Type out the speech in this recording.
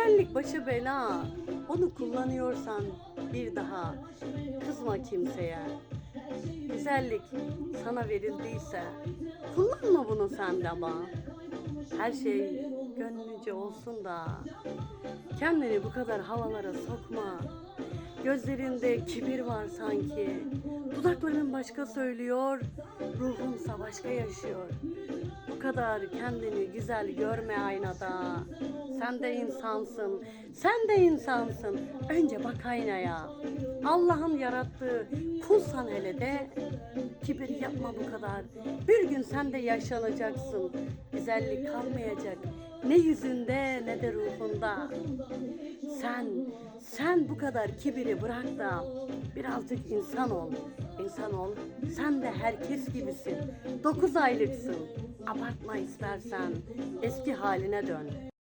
Güzellik başı bela. Onu kullanıyorsan bir daha kızma kimseye. Güzellik sana verildiyse kullanma bunu sen de ama. Her şey gönlünce olsun da kendini bu kadar havalara sokma. Gözlerinde kibir var sanki. Dudakların başka söylüyor, ruhunsa başka yaşıyor. Bu kadar kendini güzel görme aynada. Sen de insansın, sen de insansın. Önce bak aynaya. Allah'ın yarattığı kulsan hele de kibir yapma bu kadar. Bir gün sen de yaşanacaksın. Güzellik kalmayacak. Ne yüzünde ne de ruhunda. Sen, sen bu kadar kibiri bırak da birazcık insan ol. İnsan ol. Sen de herkes gibisin. Dokuz aylıksın. Abartma istersen. Eski haline dön.